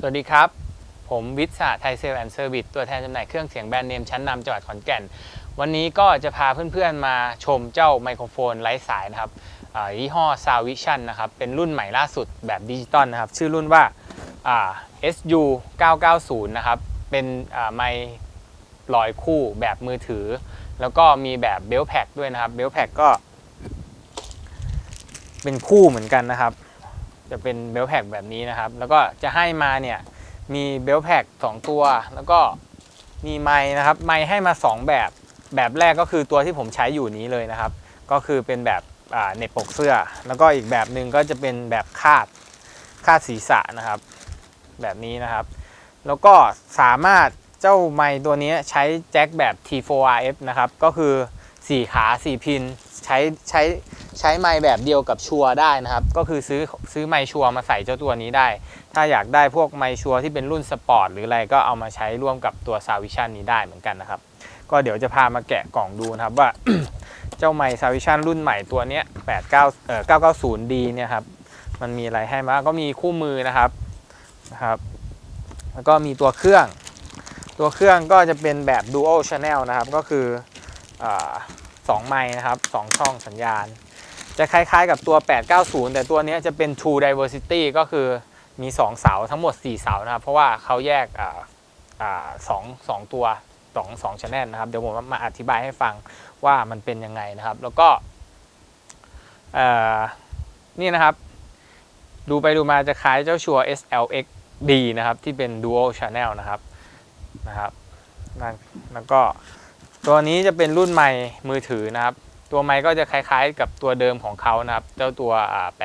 สวัสดีครับ ผมวิทย์สาไทยเซลแอนด์เซอร์วิสตัวแทนจำหน่ายเครื่องเสียงแบรนด์เนมชั้นนำจังหวัดขอนแก่น วันนี้ก็จะพาเพื่อนๆมาชมเจ้าไมโครโฟนไร้สายนะครับอ่ายี่ห้อ s o u n d Vision นะครับ เป็นรุ่นใหม่ล่าสุดแบบดิจิตอลนะครับ ชื่อรุ่นว่า SU 990นะครับ เป็นไมค์ลอยคู่แบบมือถือ แล้วก็มีแบบเบลแพ็กด้วยนะครับ เบลแพ็กก็ เป็นคู่เหมือนกันนะครับ จะเป็นเบลแพ็กแบบนี้นะครับ แล้วก็จะให้มาเนี่ยมีเบลแพ็ก2ตัว แล้วก็มีไม้นะครับ ไม้ให้มา 2 แบบ แบบแรกก็คือตัวที่ผมใช้อยู่นี้เลยนะครับ ก็คือเป็นแบบเน็บปกเสื้อ แล้วก็อีกแบบหนึ่งก็จะเป็นแบบคาดคาดศีรษะนะครับ แบบนี้นะครับ แล้วก็สามารถเจ้าไม้ตัวนี้ใช้แจ็คแบบ T4RF นะครับ ก็คือ 4 ขา 4 พิน ใช้ใช้ใช้ไม้แบบเดียวกับชัวร์ได้นะครับ ก็คือซื้อซื้อไม้ชัวร์มาใส่เจ้าตัวนี้ได้ ถ้าอยากได้พวกไมค์ชัวร์ที่เป็นรุ่นสปอร์ตหรืออะไรก็เอามาใช้ร่วมกับตัว s าวิชันนี้ได้เหมือนกันนะครับ ก็เดี๋ยวจะพามาแกะกล่องดูนะครับว่าเจ้าไมค์ s าวิชันรุ่นใหม่ตัวเนี้ย89เอ่อ 990D เนี่ยครับมันมีอะไรให้มาก็มีคู่มือนะครับนะครับ แล้วก็มีตัวเครื่อง ตัวเครื่องก็จะเป็นแบบ dual channel นะครับ ก็คืออาสองไมค์นะครับสองช่องสัญญาณ จะคล้ายๆกับตัว 890 แต่ตัวนี้จะเป็น True Diversity ก็คือมี 2 เสาทั้งหมด 4 เสานะครับ เพราะว่าเขาแยกสองสองตัวสองสองชแนลนะครับ เดี๋ยวผมมาอธิบายให้ฟังว่ามันเป็นยังไงนะครับ แล้วก็นี่นะครับ ดูไปดูมาจะคล้ายเจ้าชัว SLX D นะครับ ที่เป็น Dual Channel นะครับนะครับนั่นแล้วก็ ตัวนี้จะเป็นรุ่นใหม่มือถือนะครับ ตัวไม้ก็จะคล้ายๆ กับตัวเดิมของเขานะครับ เจ้าตัว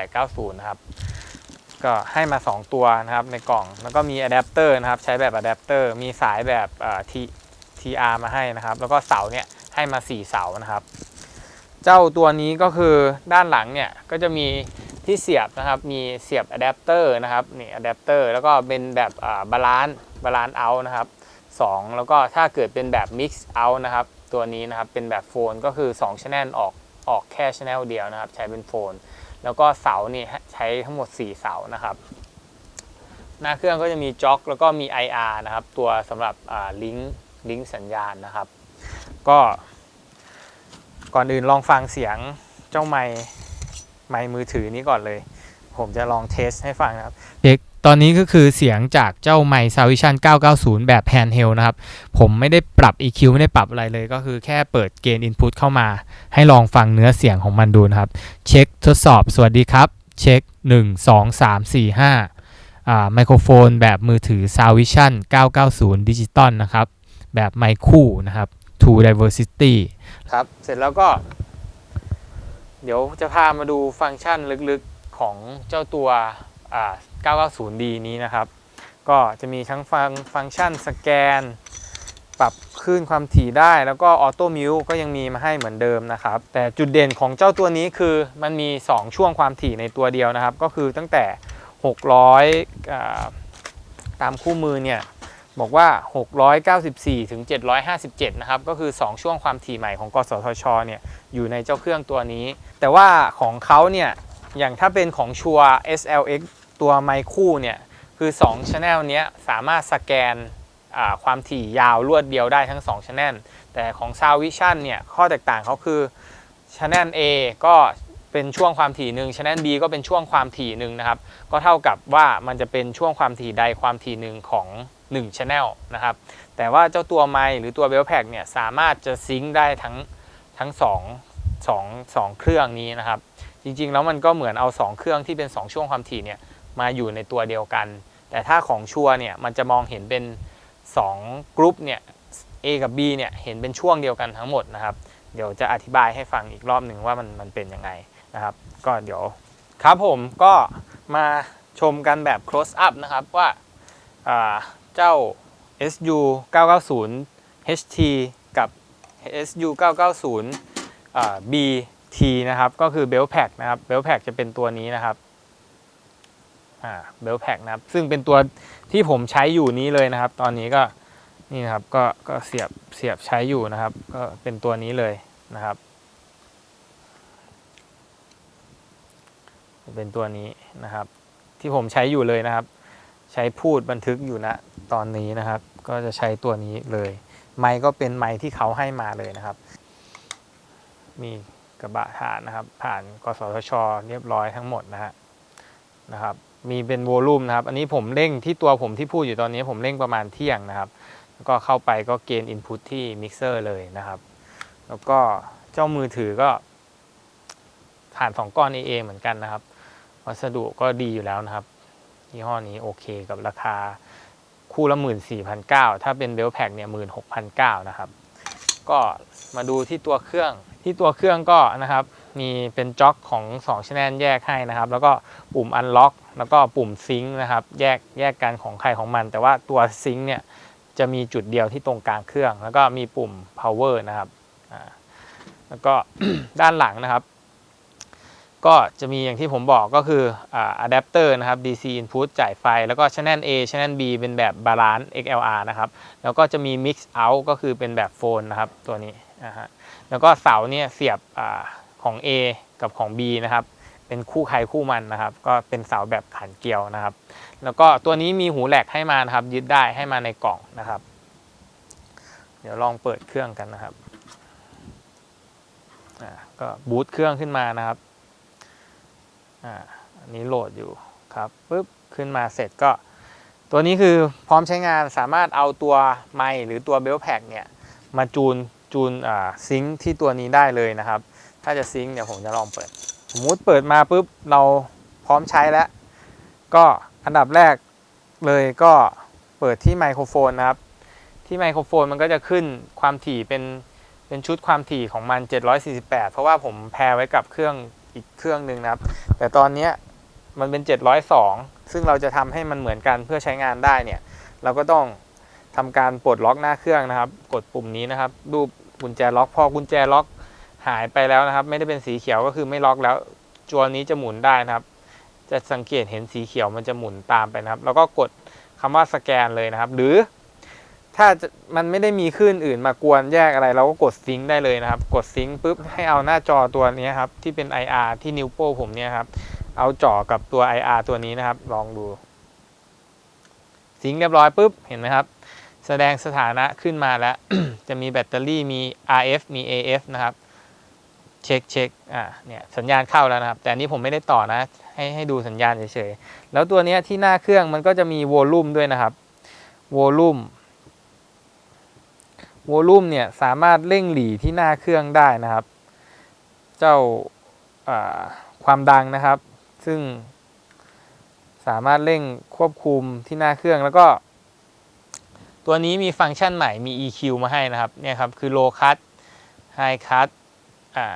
890 นะครับ ก็ให้มา 2 ตัวนะครับในกล่อง แล้วก็มีอะแดปเตอร์นะครับ ใช้แบบอะแดปเตอร์ มีสายแบบอ่า T TR มาให้นะครับ แล้วก็เสาเนี่ยให้มา 4 เสานะครับ เจ้าตัวนี้ก็คือด้านหลังเนี่ยก็จะมีที่เสียบนะครับ มีเสียบอะแดปเตอร์นะครับ นี่อะแดปเตอร์ แล้วก็เป็นแบบบาลานซ์บาลานซ์เอานะครับ 2 แล้วก็ถ้าเกิดเป็นแบบ Mix Out นะครับ ตัวนี้นะครับเป็นแบบโฟนก็คือ2 Channel ออกออกแค่ Channel เดียวนะครับ ใช้เป็นโฟน แล้วก็เสานี่ใช้ทั้งหมด 4 เสานะครับ หน้าเครื่องก็จะมีจ็อกแล้วก็มี IR นะครับ ตัวสำหรับลิงก์ลิงก์สัญญาณนะครับ ก็ก่อนอื่นลองฟังเสียงเจ้าไมค์ไมค์มือถือนี้ก่อนเลย ผมจะลองเทสให้ฟังนะครับเด็ก ตอนนี้ก็คือเสียงจากเจ้าไมค์ s o u n d Vision 990 แบบ handheld นะครับ ผมไม่ได้ปรับ EQ ไม่ได้ปรับอะไรเลย ก็คือแค่เปิดเกณฑ์ input เข้ามา ให้ลองฟังเนื้อเสียงของมันดูนะครับ เช็คทดสอบสวัสดีครับ เช็ค 1 2 3 4 5อ่าไมโครโฟนแบบมือถือ s o u n d Vision 990 ดิจิตอลนะครับ แบบไมค์คู่นะครับ True Diversity ครับ เสร็จแล้วก็ เดี๋ยวจะพามาดูฟังก์ชันลึกๆของเจ้าตัว 990D นี้นะครับ ก็จะมีทั้งฟังฟังก์ชันสแกน ปรับคลื่นความถี่ได้ แล้วก็ออโต้มิวก็ยังมีมาให้เหมือนเดิมนะครับ แต่จุดเด่นของเจ้าตัวนี้คือมันมี 2 ช่วงความถี่ในตัวเดียวนะครับ ก็คือตั้งแต่ 600 ตามคู่มือเนี่ยบอกว่า 694 ถึง 757 นะครับ ก็คือ 2 ช่วงความถี่ใหม่ของ กสทช เนี่ย อยู่ในเจ้าเครื่องตัวนี้ แต่ว่าของเขาเนี่ย อย่างถ้าเป็นของชัว SLX ตัวไมค์คู่เนี่ยคือ2 Channel เนี้ยสามารถสแกนความถี่ยาวรวดเดียวได้ทั้ง2 Channel แต่ของ Sound Vision เนี่ยข้อแตกต่างเขาคือ Channel A ก็เป็นช่วงความถี่หนึ่ง Channel B ก็เป็นช่วงความถี่หนึ่งนะครับ ก็เท่ากับว่ามันจะเป็นช่วงความถี่ใดความถี่หนึ่งของ1 Channel นะครับ แต่ว่าเจ้าตัวไมค์หรือตัว b e l p a c เนี่ยสามารถจะซิงค์ได้ทั้งทั้ง2 2 2 เครื่องนี้นะครับ จริงๆ แล้วมันก็เหมือนเอา 2 เครื่องที่เป็น 2 ช่วงความถี่เนี่ย มาอยู่ในตัวเดียวกัน แต่ถ้าของชัวร์เนี่ยมันจะมองเห็นเป็น2กรุ๊ปเนี่ย A กับ B เนี่ยเห็นเป็นช่วงเดียวกันทั้งหมดนะครับ เดี๋ยวจะอธิบายให้ฟังอีกรอบหนึ่งว่ามันมันเป็นยังไงนะครับ ก็เดี๋ยวครับผมก็มาชมกันแบบ close up นะครับว่าาเจ้า SU 990 HT กับ SU 990 BT นะครับ ก็คือ Bell Pack นะครับ Bell Pack จะเป็นตัวนี้นะครับ อ่า Bell Pack นะครับ ซึ่งเป็นตัวที่ผมใช้อยู่นี้เลยนะครับ ตอนนี้ก็นี่นะครับก็ก็เสียบเสียบใช้อยู่นะครับ ก็เป็นตัวนี้เลยนะครับ เป็นตัวนี้นะครับ ที่ผมใช้อยู่เลยนะครับ ใช้พูดบันทึกอยู่ณตอนนี้นะครับ ก็จะใช้ตัวนี้เลย ไมค์ก็เป็นไมค์ที่เขาให้มาเลยนะครับ มีกระบะฐานนะครับ ผ่านกสทช เรียบร้อยทั้งหมดนะฮะ นะครับมีเป็นโวลูมนะครับ อันนี้ผมเร่งที่ตัวผมที่พูดอยู่ตอนนี้ผมเร่งประมาณเที่ยงนะครับ แล้วก็เข้าไปก็เกณฑ์อินพุตที่มิกเซอร์เลยนะครับ แล้วก็เจ้ามือถือก็ผ่านสองก้อน AA เหมือนกันนะครับ วัสดุก็ดีอยู่แล้วนะครับยี่ห้อนี้โอเคกับราคาคู่ละ 14,900 ถ้าเป็นเบลแพ็กเนี่ย 16,900 นะครับ ก็มาดูที่ตัวเครื่องที่ตัวเครื่องก็นะครับ มีเป็นจ็อกของ2ชแนลแยกให้นะครับ แล้วก็ปุ่ม Unlock แล้วก็ปุ่มซิงค์นะครับ แยกแยกกันของใครของมัน แต่ว่าตัวซิงค์เนี่ยจะมีจุดเดียวที่ตรงกลางเครื่อง แล้วก็มีปุ่ม power นะครับอ่าแล้วก็ด้านหลังนะครับ ก็จะมีอย่างที่ผมบอกก็คืออ่าอะแดปเตอร์นะครับ DC input จ่ายไฟ แล้วก็ channel A channel B เป็นแบบ balance XLR นะครับ แล้วก็จะมี mix out ก็คือเป็นแบบโฟนนะครับตัวนี้นะฮะแล้วก็เสาเนี่ยเสียบอา ของ A กับของ B นะครับเป็นคู่ใครคู่มันนะครับ ก็เป็นเสาแบบขันเกลียวนะครับ แล้วก็ตัวนี้มีหูแหลกให้มานะครับ ยึดได้ให้มาในกล่องนะครับ เดี๋ยวลองเปิดเครื่องกันนะครับก็บูตเครื่องขึ้นมานะครับอันนี้โหลดอยู่ครับปุ๊บขึ้นมาเสร็จก็ ตัวนี้คือพร้อมใช้งานสามารถเอาตัวไมค์หรือตัวเบลแพ็กเนี่ยมาจูนจูนซิงค์ที่ตัวนี้ได้เลยนะครับ ถ้าจะซิงค์เดี๋ยวผมจะลองเปิด สมมติเปิดมาปุ๊บเราพร้อมใช้แล้ว ก็อันดับแรกเลยก็เปิดที่ไมโครโฟนนะครับ ที่ไมโครโฟนมันก็จะขึ้นความถี่เป็นเป็นชุดความถี่ของมัน 748 เพราะว่าผมแพรไว้กับเครื่องอีกเครื่องหนึ่งนะครับ แต่ตอนนี้มันเป็น 702 ซึ่งเราจะทำให้มันเหมือนกันเพื่อใช้งานได้เนี่ย เราก็ต้องทำการปลดล็อกหน้าเครื่องนะครับ กดปุ่มนี้นะครับ รูปกุญแจล็อก พอกุญแจล็อก หายไปแล้วนะครับ ไม่ได้เป็นสีเขียวก็คือไม่ล็อกแล้วจวนนี้จะหมุนได้นะครับ จะสังเกตเห็นสีเขียวมันจะหมุนตามไปนะครับ แล้วก็กดคำว่าสแกนเลยนะครับ หรือถ้ามันไม่ได้มีคลื่นอื่นมากวนแยกอะไร เราก็กดซิงค์ได้เลยนะครับ กดซิงค์ปุ๊บให้เอาหน้าจอตัวนี้ครับที่เป็น IR ที่นิ้วโป้ผมเนี่ยครับเอาจ่อกับตัว IR ตัวนี้นะครับ ลองดูซิงค์เรียบร้อยปุ๊บเห็นไหมครับ แสดงสถานะขึ้นมาแล้ว จะมีแบตเตอรี่มี RF มี AF นะครับ เช็คเช็คอ่าเนี่ยสัญญาณเข้าแล้วนะครับ แต่อันนี้ผมไม่ได้ต่อนะ ให้ให้ดูสัญญาณเฉยๆ แล้วตัวนี้ที่หน้าเครื่องมันก็จะมีโวลูมด้วยนะครับโวลูมโวลูมเนี่ยสามารถเร่งหลีที่หน้าเครื่องได้นะครับ เจ้าอ่าความดังนะครับ ซึ่งสามารถเร่งควบคุมที่หน้าเครื่องแล้วก็ ตัวนี้มีฟังก์ชันใหม่มี EQ มาให้นะครับเนี่ยครับคือ low cut high cut อ่า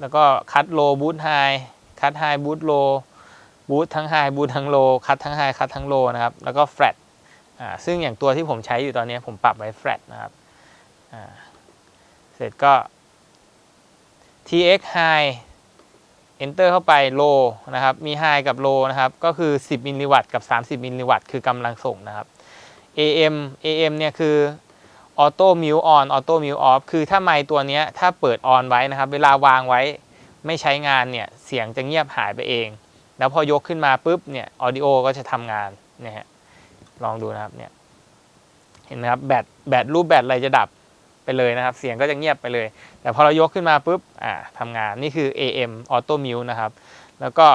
แล้วก็ cut low boot high cut high boot low boot ทั้ง high boot ทั้ง low cut ทั้ง high cut ทั้ง low นะครับ แล้วก็ flat อ่าซึ่งอย่างตัวที่ผมใช้อยู่ตอนนี้ผมปรับไว้ flat นะครับอ่าเสร็จก็ tx high enter เข้าไป low นะครับ มี high กับ low นะครับ ก็คือ 10 มิลลิวัตต์กับ 30 มิลลิวัตต์คือกำลังส่งนะครับ AM AM เนี่ยคือ auto mute on auto mute off คือถ้าไมค์ตัวนี้ถ้าเปิด on ไว้นะครับ เวลาวางไว้ไม่ใช้งานเนี่ย เสียงจะเงียบหายไปเอง แล้วพอยกขึ้นมาปุ๊บเนี่ย audio ก็จะทำงานเนี่ยฮะลองดูนะครับเนี่ยเห็นไหมครับแบตแบตรูปแบตอะไรจะดับไปเลยนะครับ เสียงก็จะเงียบไปเลย แต่พอเรายกขึ้นมาปุ๊บอ่าทำงานนี่คือ AM auto mute นะครับ แล้วก็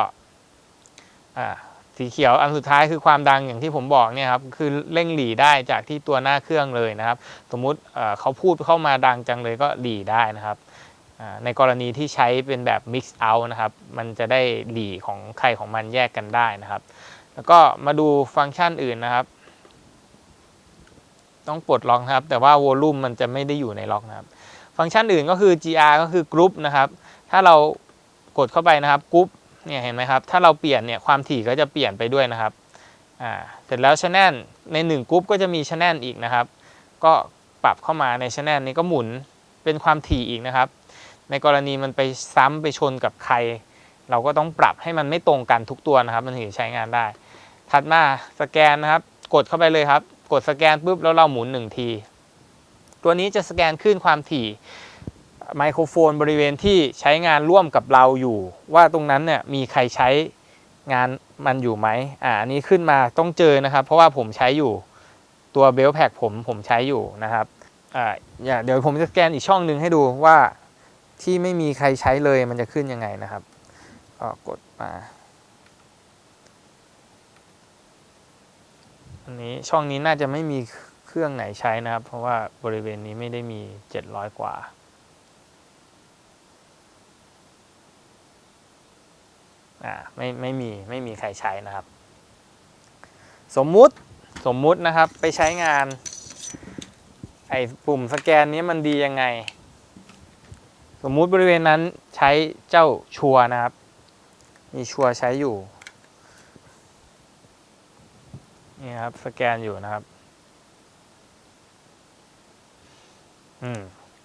อ่า สีเขียวอันสุดท้ายคือความดังอย่างที่ผมบอกเนี่ยครับคือเร่งหลีได้จากที่ตัวหน้าเครื่องเลยนะครับ สมมุติเขาพูดเข้ามาดังจังเลยก็หลีได้นะครับในกรณีที่ใช้เป็นแบบ mix out นะครับ มันจะได้หลีของใครของมันแยกกันได้นะครับ แล้วก็มาดูฟังก์ชันอื่นนะครับ ต้องปลดล็อกครับ แต่ว่าโวลูมมันจะไม่ได้อยู่ในล็อกนะครับ ฟังก์ชันอื่นก็คือ GR ก็คือกรุ๊ปนะครับ ถ้าเรากดเข้าไปนะครับกรุ๊ป เนี่ยเห็นไหมครับ ถ้าเราเปลี่ยนเนี่ยความถี่ก็จะเปลี่ยนไปด้วยนะครับอ่าเสร็จแล้วชแนลใน1กรุ๊ปก็จะมีชแนลอีกนะครับ ก็ปรับเข้ามาในชแนลนี้ก็หมุนเป็นความถี่อีกนะครับ ในกรณีมันไปซ้ำไปชนกับใคร เราก็ต้องปรับให้มันไม่ตรงกันทุกตัวนะครับ มันถึงจะใช้งานได้ ถัดมาสแกนนะครับ กดเข้าไปเลยครับ กดสแกนปุ๊บแล้วเราหมุนหนึ่งทีตัวนี้จะสแกนขึ้นความถี่ ไมโครโฟนบริเวณที่ใช้งานร่วมกับเราอยู่ ว่าตรงนั้นเนี่ยมีใครใช้งานมันอยู่ไหมอ่าอันนี้ขึ้นมาต้องเจอนะครับ เพราะว่าผมใช้อยู่ตัวเบลแพ็กผมผมใช้อยู่นะครับอ่าอย่าเดี๋ยวผมจะสแกนอีกช่องหนึ่งให้ดูว่าที่ไม่มีใครใช้เลยมันจะขึ้นยังไงนะครับก็กดมาอันนี้ช่องนี้น่าจะไม่มีเครื่องไหนใช้นะครับ เพราะว่าบริเวณนี้ไม่ได้มี 700 กว่า อ่าไม่ไม่มีไม่มีใครใช้นะครับ สมมุติสมมุตินะครับไปใช้งาน ไอ้ปุ่มสแกนนี้มันดียังไง สมมุติบริเวณนั้นใช้เจ้าชัวนะครับ มีชัวใช้อยู่นี่ครับสแกนอยู่นะครับอืม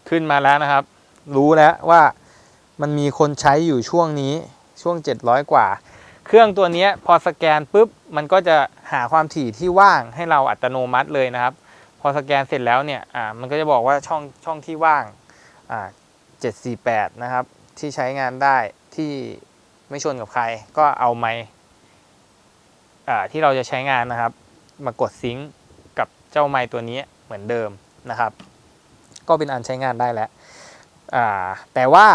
ขึ้นมาแล้วนะครับ รู้แล้วว่ามันมีคนใช้อยู่ช่วงนี้ ช่วง 700 กว่า เครื่องตัวนี้พอสแกนปุ๊บมันก็จะหาความถี่ที่ว่างให้เราอัตโนมัติเลยนะครับ พอสแกนเสร็จแล้วเนี่ยอ่ามันก็จะบอกว่าช่องช่องที่ว่างอ่า748 นะครับ ที่ใช้งานได้ที่ไม่ชนกับใคร ก็เอาไมค์อ่าที่เราจะใช้งานนะครับ มากดซิงก์กับเจ้าไมค์ตัวนี้เหมือนเดิมนะครับ ก็เป็นอันใช้งานได้แล้วอ่าแต่ว่า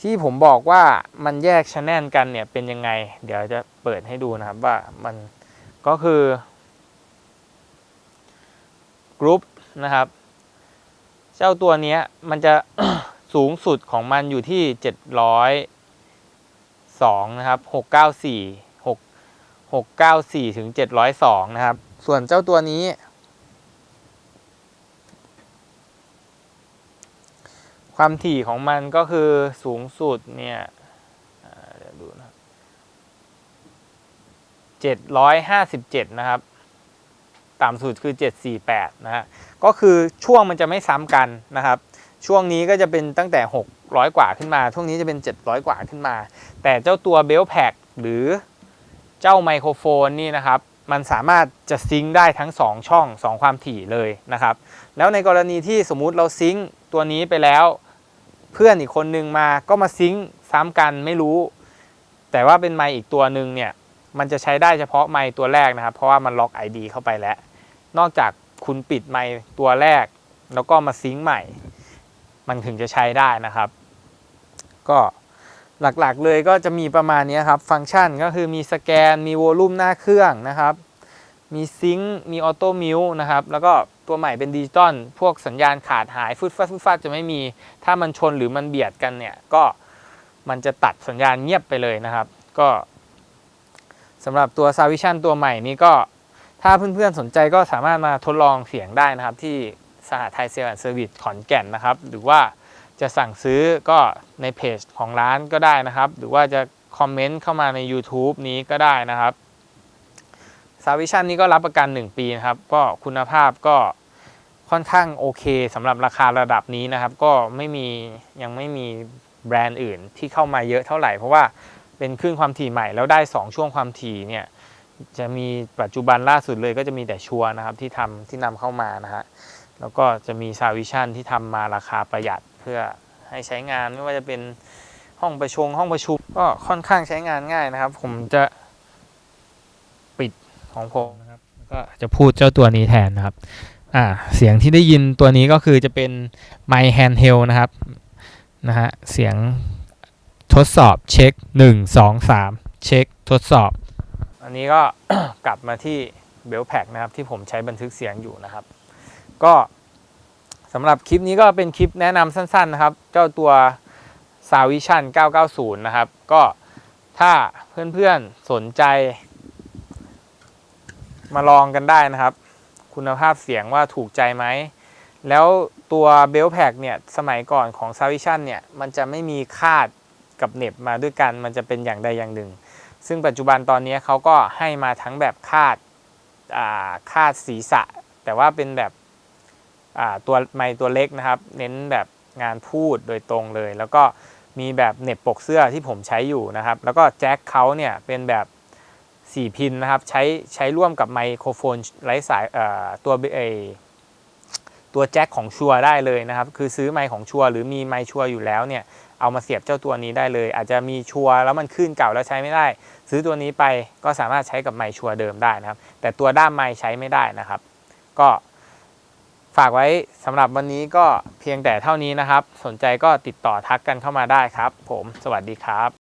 ที่ผมบอกว่ามันแยกชแนลกันเนี่ยเป็นยังไง เดี๋ยวจะเปิดให้ดูนะครับว่ามันก็คือกรุ๊ปนะครับ เจ้าตัวนี้มันจะสูงสุดของมันอยู่ที่ 702 นะครับ 694 6 694 ถึง 702 นะครับ ส่วนเจ้าตัวนี้ ความถี่ของมันก็คือสูงสุดเนี่ยเดี๋ยวดูนะ757นะครับ ต่ำสุดคือ748นะฮะ ก็คือช่วงมันจะไม่ซ้ำกันนะครับ ช่วงนี้ก็จะเป็นตั้งแต่600กว่าขึ้นมา ช่วงนี้จะเป็น700กว่าขึ้นมา แต่เจ้าตัวเบลแพ็กหรือเจ้าไมโครโฟนนี่นะครับมันสามารถจะซิงค์ได้ทั้ง 2 ช่อง 2 ความถี่เลยนะครับ แล้วในกรณีที่สมมุติเราซิงค์ตัวนี้ไปแล้ว เพื่อนอีกคนนึงมาก็มาซิงค์ซ้ำกันไม่รู้ แต่ว่าเป็นไมค์อีกตัวหนึ่งเนี่ยมันจะใช้ได้เฉพาะไมค์ตัวแรกนะครับ เพราะว่ามันล็อก ID เข้าไปแล้ว นอกจากคุณปิดไมค์ตัวแรก แล้วก็มาซิงค์ใหม่ มันถึงจะใช้ได้นะครับ ก็หลักๆเลยก็จะมีประมาณนี้ครับ ฟังก์ชันก็คือมีสแกน มีโวลลูมหน้าเครื่องนะครับ มีซิงค์มีออโต้มิวนะครับ แล้วก็ ตัวใหม่เป็นดิจิตอลพวกสัญญาณขาดหายฟึดฟัดฟึดฟัดจะไม่มี ถ้ามันชนหรือมันเบียดกันเนี่ยก็มันจะตัดสัญญาณเงียบไปเลยนะครับ ก็สำหรับตัว s a v i s i o n ตัวใหม่นี้ก็ถ้าเพื่อนๆสนใจก็สามารถมาทดลองเสียงได้นะครับ ที่สหไทยเซลล์เซอร์วิสขอนแก่นนะครับ หรือว่าจะสั่งซื้อก็ในเพจของร้านก็ได้นะครับ หรือว่าจะคอมเมนต์เข้ามาใน YouTube นี้ก็ได้นะครับ ซาวิชั่นนี้ก็รับประกัน 1 ปีนะครับ ก็คุณภาพก็ค่อนข้างโอเคสำหรับราคาระดับนี้นะครับ ก็ไม่มียังไม่มีแบรนด์อื่นที่เข้ามาเยอะเท่าไหร่ เพราะว่าเป็นคลื่นความถี่ใหม่แล้วได้ 2 ช่วงความถี่เนี่ยจะมีปัจจุบันล่าสุดเลยก็จะมีแต่ชัวนะครับที่ทำที่นำเข้ามานะฮะแล้วก็จะมีซาวิชั่นที่ทำมาราคาประหยัดเพื่อให้ใช้งานไม่ว่าจะเป็นห้องประชุมห้องประชุมก็ค่อนข้างใช้งานง่ายนะครับ ผมจะ ของผมนะครับก็จะพูดเจ้าตัวนี้แทนนะครับอ่าเสียงที่ได้ยินตัวนี้ก็คือจะเป็นไมค์แฮนด์เฮลนะครับนะฮะเสียงทดสอบเช็ค 1 2 3 เช็คทดสอบ อันนี้ก็กลับมาที่เบลแพ็กนะครับที่ผมใช้บันทึกเสียงอยู่นะครับ ก็สำหรับคลิปนี้ก็เป็นคลิปแนะนำสั้นๆนะครับ เจ้าตัว s a v i s i o n 990 นะครับ ก็ถ้าเพื่อนๆสนใจ มาลองกันได้นะครับ คุณภาพเสียงว่าถูกใจไหม แล้วตัวเบลแพกเนี่ยสมัยก่อนของ s a v i s i o n เนี่ยมันจะไม่มีคาดกับเน็บมาด้วยกัน มันจะเป็นอย่างใดอย่างหนึ่ง ซึ่งปัจจุบันตอนนี้เขาก็ให้มาทั้งแบบคาดคาดศีรษะ แต่ว่าเป็นแบบตัวไมค์ตัวเล็กนะครับ เน้นแบบงานพูดโดยตรงเลย แล้วก็มีแบบเน็บปกเสื้อที่ผมใช้อยู่นะครับ แล้วก็แจ็คเขาเนี่ยเป็นแบบ 4 พินนะครับ ใช้ใช้ร่วมกับไมโครโฟนไร้สายตัวเอตัวแจ็คของชัวได้เลยนะครับ คือซื้อไมค์ของชัวหรือมีไมค์ชัวอยู่แล้วเนี่ยเอามาเสียบเจ้าตัวนี้ได้เลย อาจจะมีชัวแล้วมันขึ้นเก่าแล้วใช้ไม่ได้ ซื้อตัวนี้ไปก็สามารถใช้กับไมค์ชัวเดิมได้นะครับ แต่ตัวด้ามไมค์ใช้ไม่ได้นะครับ ก็ฝากไว้สำหรับวันนี้ก็เพียงแต่เท่านี้นะครับ สนใจก็ติดต่อทักกันเข้ามาได้ครับ ผม สวัสดีครับ